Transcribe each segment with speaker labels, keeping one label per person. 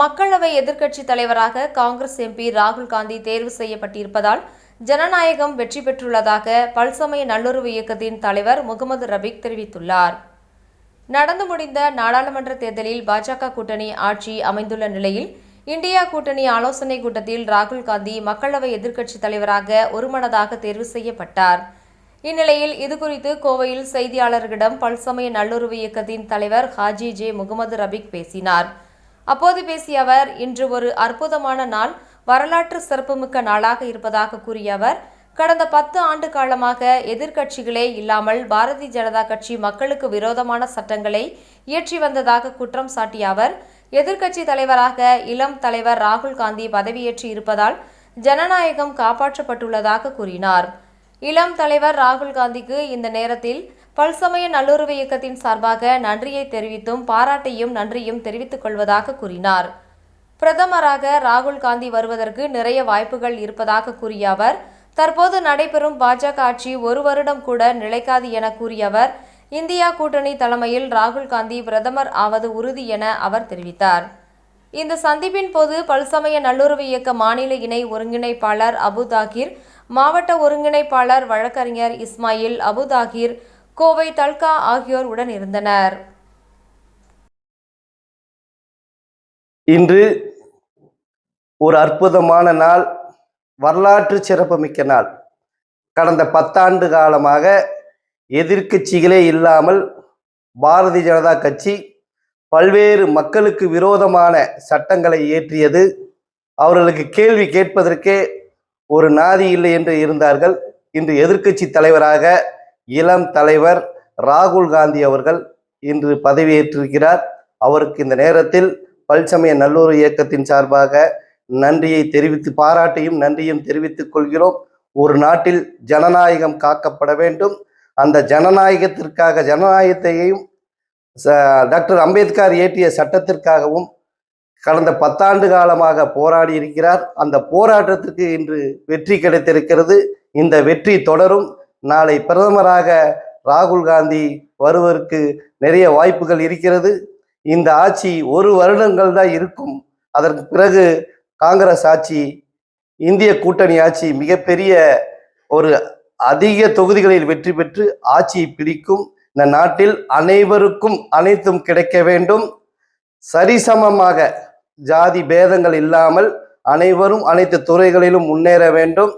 Speaker 1: மக்களவை எதிர்க்கட்சி தலைவராக காங்கிரஸ் எம்பி ராகுல் காந்தி தேர்வு செய்யப்பட்டிருப்பதால் ஜனநாயகம் வெற்றி பெற்றுள்ளதாக பல்சமய நல்லுறவு இயக்கத்தின் தலைவர் முகமது ரபீக் தெரிவித்துள்ளார். நடந்து முடிந்த நாடாளுமன்ற தேர்தலில் பாஜக கூட்டணி ஆட்சி அமைந்துள்ள நிலையில் இந்தியா கூட்டணி ஆலோசனை கூட்டத்தில் ராகுல் காந்தி மக்களவை எதிர்க்கட்சித் தலைவராக ஒருமனதாக தேர்வு செய்யப்பட்டார். இந்நிலையில் இதுகுறித்து கோவையில் செய்தியாளர்களிடம் பல்சமய நல்லுறவு இயக்கத்தின் தலைவர் ஹாஜி ஜே முகமது ரபிக் பேசினார். அப்போது பேசிய அவர் இன்று ஒரு அற்புதமான நாள் வரலாற்று சிறப்புமிக்க நாளாக இருப்பதாக கூறிய அவர் கடந்த பத்து ஆண்டு காலமாக எதிர்க்கட்சிகளே இல்லாமல் பாரதிய ஜனதா கட்சி மக்களுக்கு விரோதமான சட்டங்களை இயற்றி வந்ததாக குற்றம் சாட்டிய அவர் எதிர்க்கட்சி தலைவராக இளம் தலைவர் ராகுல் காந்தி பதவியேற்றி இருப்பதால் ஜனநாயகம் காப்பாற்றப்பட்டுள்ளதாக கூறினார். இளம் தலைவர் ராகுல் காந்திக்கு இந்த நேரத்தில் பல்சமய நல்லுறவு இயக்கத்தின் சார்பாக நன்றியை தெரிவித்தும் பாராட்டையும் நன்றியும் தெரிவித்துக் கொள்வதாக கூறினார். பிரதமராக ராகுல் காந்தி வருவதற்கு நிறைய வாய்ப்புகள் இருப்பதாக கூறிய அவர் தற்போது நடைபெறும் பாஜக ஆட்சி ஒரு வருடம் கூட நிலைக்காது என கூறிய அவர் இந்தியா கூட்டணி தலைமையில் ராகுல் காந்தி பிரதமர் ஆவது உறுதி என அவர் தெரிவித்தார். இந்த சந்திப்பின் போது பல்சமய நல்லுறவு இயக்க மாநில இணை ஒருங்கிணைப்பாளர் அபு தாகிர் மாவட்ட ஒருங்கிணைப்பாளர் வழக்கறிஞர் இஸ்மாயில் அபுதாகிர் கோவை தல்கா ஆகியோர் உடன் இருந்தனர்.
Speaker 2: இன்று ஒரு அற்புதமான நாள் வரலாற்று சிறப்புமிக்க நாள். கடந்த பத்தாண்டு காலமாக எதிர்க்கட்சிகளே இல்லாமல் பாரதிய ஜனதா கட்சி பல்வேறு மக்களுக்கு விரோதமான சட்டங்களை இயற்றியது. அவர்களுக்கு கேள்வி கேட்பதற்கே ஒரு நாதி இல்லை என்று இருந்தார்கள். இன்று எதிர்க்கட்சி தலைவராக இளம் தலைவர் ராகுல் காந்தி அவர்கள் இன்று பதவியேற்றிருக்கிறார். அவருக்கு இந்த நேரத்தில் பல்சமய நல்லூர் இயக்கத்தின் சார்பாக நன்றியை தெரிவித்து பாராட்டையும் நன்றியும் தெரிவித்துக் கொள்கிறோம். ஒரு நாட்டில் ஜனநாயகம் காக்கப்பட வேண்டும். அந்த ஜனநாயகத்திற்காக ஜனநாயகத்தையும் ச- டாக்டர் அம்பேத்கர் இயற்றிய சட்டத்திற்காகவும் கடந்த பத்தாண்டு காலமாக போராடி இருக்கிறார். அந்த போராட்டத்திற்கு இன்று வெற்றி கிடைத்திருக்கிறது. இந்த வெற்றி தொடரும். நாளை பிரதமராக ராகுல் காந்தி வருவதற்கு நிறைய வாய்ப்புகள் இருக்கிறது. இந்த ஆட்சி ஒரு வருடங்கள் தான் இருக்கும். அதற்கு பிறகு காங்கிரஸ் ஆட்சி இந்திய கூட்டணி ஆட்சி மிகப்பெரிய ஒரு அதிக தொகுதிகளில் வெற்றி பெற்று ஆட்சியை பிடிக்கும். இந்த நாட்டில் அனைவருக்கும் அனைத்தும் கிடைக்க வேண்டும். சரிசமமாக ஜாதி பேதங்கள் இல்லாமல் அனைவரும் அனைத்து துறைகளிலும் முன்னேற வேண்டும்.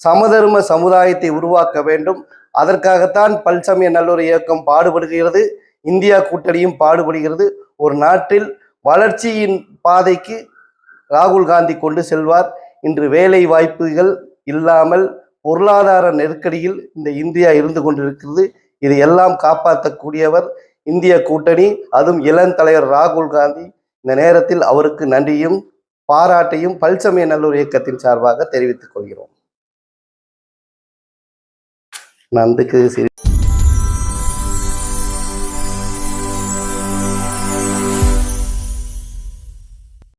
Speaker 2: சமதர்ம சமுதாயத்தை உருவாக்க வேண்டும். அதற்காகத்தான் பல்சமய நல்லொரு இயக்கம் பாடுபடுகிறது. இந்தியா கூட்டணியும் பாடுபடுகிறது. ஒரு நாட்டில் வளர்ச்சியின் பாதைக்கு ராகுல் காந்தி கொண்டு செல்வார். இன்று வேலை வாய்ப்புகள் இல்லாமல் பொருளாதார நெருக்கடியில் இந்த இந்தியா இருந்து கொண்டிருக்கிறது. இதையெல்லாம் காப்பாற்றக்கூடியவர் இந்திய கூட்டணி. அதுவும் இளம் தலைவர் ராகுல் காந்தி. இந்த நேரத்தில் அவருக்கு நன்றியும் பாராட்டையும் பல்சமய நல்லூர் இயக்கத்தின் சார்பாக தெரிவித்துக் கொள்கிறோம். நந்துக்கு சிறு